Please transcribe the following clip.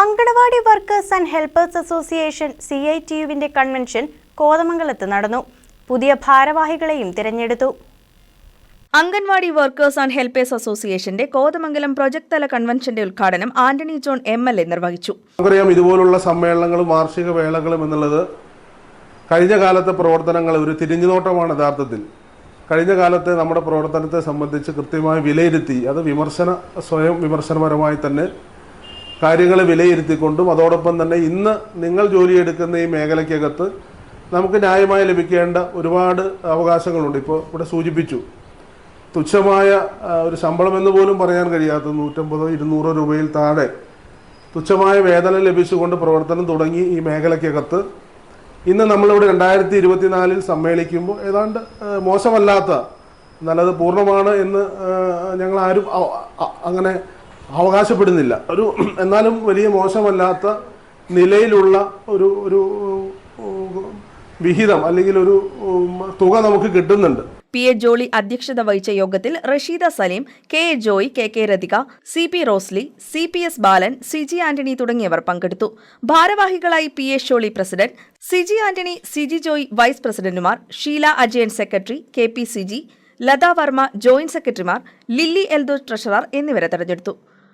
Anganwadi workers and helpers association C I T യുവിന്റെ convention കോതമംഗലത്ത് നടന്നു. പുതിയ ഭാരവാഹികളെയും തിരഞ്ഞെടുത്തു. അംഗൻവാടി വർക്കേഴ്സ് ആൻഡ് ഹെൽപ്പേഴ്സ് അസോസിയേഷന്റെ കോതമംഗലം പ്രൊജക്ട് തല കൺവെൻഷന്റെ ഉദ്ഘാടനം Antony John M L A നിർവഹിച്ചു. നമുക്കറിയാം ഇതുപോലുള്ള സമ്മേളനങ്ങളും വാർഷിക വേളകളും എന്നുള്ളത് കഴിഞ്ഞ കാലത്തെ പ്രവർത്തനങ്ങൾ ഒരു തിരിഞ്ഞുനോട്ടമാണ് യഥാർത്ഥത്തിൽ. കഴിഞ്ഞ കാലത്തെ നമ്മുടെ പ്രവർത്തനത്തെ സംബന്ധിച്ച് കൃത്യമായി വിലയിരുത്തി അത് വിമർശന സ്വയം വിമർശനപരമായി തന്നെ കാര്യങ്ങളെ വിലയിരുത്തിക്കൊണ്ടും അതോടൊപ്പം തന്നെ ഇന്ന് നിങ്ങൾ ജോലിയെടുക്കുന്ന ഈ മേഖലയ്ക്കകത്ത് നമുക്ക് ന്യായമായി ലഭിക്കേണ്ട ഒരുപാട് അവകാശങ്ങളുണ്ട്. ഇപ്പോൾ ഇവിടെ സൂചിപ്പിച്ചു. തുച്ഛമായ ഒരു ശമ്പളം എന്ന് പോലും പറയാൻ കഴിയാത്ത നൂറ്റമ്പതോ ഇരുന്നൂറോ രൂപയിൽ താഴെ തുച്ഛമായ വേതനം ലഭിച്ചുകൊണ്ട് പ്രവർത്തനം തുടങ്ങി ഈ മേഖലയ്ക്കകത്ത്. ഇന്ന് നമ്മളിവിടെ രണ്ടായിരത്തി ഇരുപത്തിനാലിൽ സമ്മേളിക്കുമ്പോൾ ഏതാണ്ട് മോശമല്ലാത്ത നല്ലത് പൂർണമാണ് എന്ന് ഞങ്ങൾ ആരും അങ്ങനെ അവകാശപ്പെടുന്നില്ല. ഒരു എന്നാലും വലിയ മോശമല്ലാത്ത നിലയിലുള്ള ഒരു ഒരു വിഹിതം അല്ലെങ്കിൽ ഒരു തുക നമുക്ക് കിട്ടുന്നുണ്ട്. പി എ ജോളി അധ്യക്ഷത വഹിച്ച യോഗത്തിൽ Rasheeda Saleem K A Joy K K Rathika C P Rosly C P S Balan Siji Antony തുടങ്ങിയവർ പങ്കെടുത്തു. ഭാരവാഹികളായി P A Sholy president Siji Antony Siji Joy vice പ്രസിഡന്റുമാർ Sheela Ajayan secretary K P Siji Latha Varma joint സെക്രട്ടറിമാർ Lilly Eldho treasurer എന്നിവരെ തെരഞ്ഞെടുത്തു.